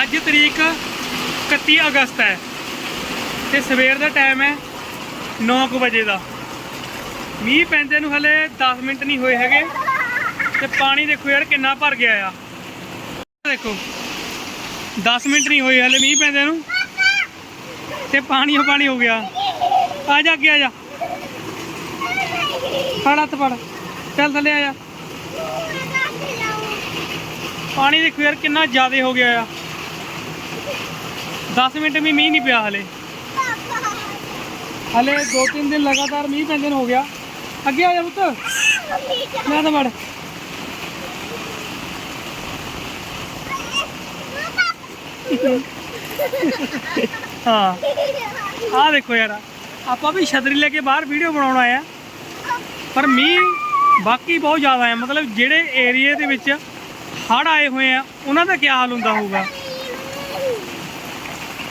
ਅੱਜ ਤਰੀਕ 31 ਅਗਸਤ ਹੈ ਤੇ ਸਵੇਰ ਦਾ ਟਾਈਮ ਹੈ 9:00 ਵਜੇ ਦਾ। ਮੀਂਹ ਪੈਂਦੇ ਨੂੰ ਹਲੇ 10 ਮਿੰਟ ਨਹੀਂ ਹੋਏ ਹੈਗੇ ਤੇ ਪਾਣੀ ਦੇਖੋ ਯਾਰ ਕਿੰਨਾ ਭਰ ਗਿਆ ਆ। ਦੇਖੋ 10 ਮਿੰਟ ਨਹੀਂ ਹੋਏ ਹਲੇ ਮੀਂਹ ਪੈਂਦੇ ਨੂੰ ਤੇ ਪਾਣੀ ਓ ਪਾਣੀ ਹੋ ਗਿਆ। ਆ ਜਾ ਅੱਗੇ, ਆ ਜਾ। ਫੜ ਹੱਥ ਫੜ। ਚੱਲ ਥੱਲੇ ਆ ਜਾ। ਪਾਣੀ ਦੇਖੋ ਯਾਰ ਕਿੰਨਾ ਜ਼ਿਆਦਾ ਹੋ ਗਿਆ ਆ। 10 ਮਿੰਟ ਵੀ ਮੀਂਹ ਨਹੀਂ ਪਿਆ ਹਲੇ। ਹਲੇ 2-3 ਦਿਨ ਲਗਾਤਾਰ ਮੀਂਹ ਪੈਂਦੇ ਨੂੰ ਹੋ ਗਿਆ। ਅੱਗੇ ਆ ਜਾ ਪੁੱਤ। ਮੈਂ ਤਾਂ ਵੜ। ਹਾਂ। ਆ ਦੇਖੋ ਯਾਰ, ਆਪਾਂ ਵੀ ਛਤਰੀ ਲੈ ਕੇ ਬਾਹਰ ਵੀਡੀਓ ਬਣਾਉਣ ਆਏ ਆ। ਪਰ ਮੀਂਹ ਬਾਕੀ ਬਹੁਤ ਜ਼ਿਆਦਾ ਹੈ। ਮਤਲਬ ਜਿਹੜੇ ਏਰੀਏ ਦੇ ਵਿੱਚ ਹੜ੍ਹ ਆਏ ਹੋਏ ਆ, ਉਹਨਾਂ ਦਾ ਕੀ ਹਾਲ ਹੁੰਦਾ ਹੋਊਗਾ?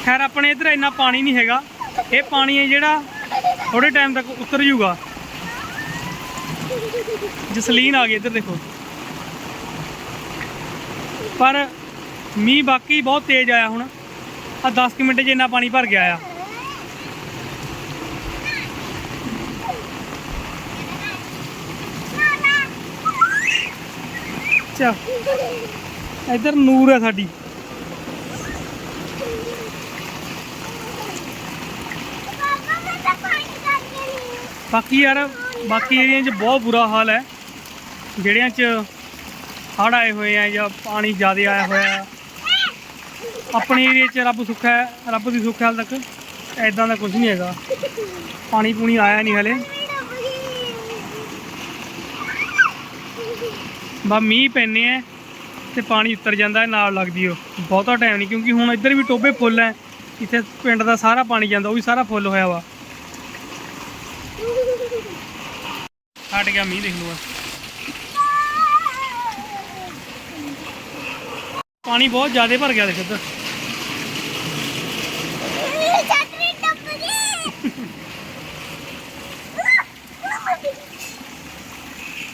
ਖੈਰ, ਆਪਣੇ ਇੱਧਰ ਇੰਨਾ ਪਾਣੀ ਨਹੀਂ ਹੈਗਾ। ਇਹ ਪਾਣੀ ਹੈ ਜਿਹੜਾ ਥੋੜੇ ਟਾਈਮ ਤੱਕ ਉਤਰ ਜੂਗਾ ਜਸਲੀਨ ਆ ਗਈ ਇੱਧਰ ਦੇਖੋ। ਪਰ ਮੀਂਹ ਬਾਕੀ ਬਹੁਤ ਤੇਜ਼ ਆਇਆ ਹੁਣ। ਆ 10 ਕੁ ਮਿੰਟ 'ਚ ਇੰਨਾ ਪਾਣੀ ਭਰ ਗਿਆ ਆ। ਚਾ ਇੱਧਰ ਨੂਰ ਹੈ ਸਾਡੀ। ਬਾਕੀ ਯਾਰ, ਬਾਕੀ ਏਰੀਆ 'ਚ ਬਹੁਤ ਬੁਰਾ ਹਾਲ ਹੈ। ਜਿਹੜਿਆਂ 'ਚ ਹੜ੍ਹ ਆਏ ਹੋਏ ਆ ਜਾਂ ਪਾਣੀ ਜ਼ਿਆਦਾ ਆਇਆ ਹੋਇਆ ਹੈ ਆਪਣੇ ਏਰੀਆ 'ਚ ਰੱਬ ਸੁੱਖਾ ਹੈ, ਰੱਬ ਦੀ ਸੁੱਖ ਹਾਲ ਤੱਕ ਐਦਾਂ ਦਾ ਕੁਝ ਨਹੀਂ ਹੈਗਾ। ਪਾਣੀ ਪੂਣੀ ਆਇਆ ਨਹੀਂ ਹਲੇ। ਬਾ ਮੀਂਹ ਪੈਨੇ ਆ ਤੇ ਪਾਣੀ ਉੱਤਰ ਜਾਂਦਾ ਨਾਲ ਲੱਗਦੀ ਉਹ। ਬਹੁਤਾ ਟਾਈਮ ਨਹੀਂ, ਕਿਉਂਕਿ ਹੁਣ ਇੱਧਰ ਵੀ ਟੋਬੇ ਫੁੱਲ ਹੈ। ਇੱਥੇ ਪਿੰਡ ਦਾ ਸਾਰਾ ਪਾਣੀ ਜਾਂਦਾ, ਉਹ ਵੀ ਸਾਰਾ ਫੁੱਲ ਹੋਇਆ ਵਾ। ਹਟ ਗਿਆ ਮੀਂਹ ਦੇਖ ਲਓ ਪਾਣੀ ਬਹੁਤ ਜ਼ਿਆਦਾ ਭਰ ਗਿਆ ਦੇਖ ਇੱਧਰ।